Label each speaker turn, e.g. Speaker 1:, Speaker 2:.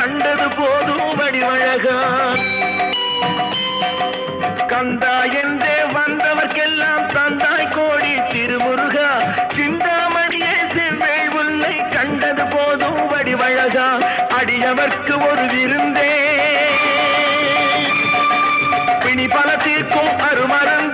Speaker 1: கண்டது போதும் வடிவழகா கந்தா என்றே வந்தவர்க்கெல்லாம் தந்தாய் கோடி திருமுருகா. சிந்தாமணியே செவ்வை உன்னை கண்டது போதும் வடிவழகா. அடியவர்க்கு ஒரு விருந்தே. பிணி பல தீர்க்கும் அருமருந்து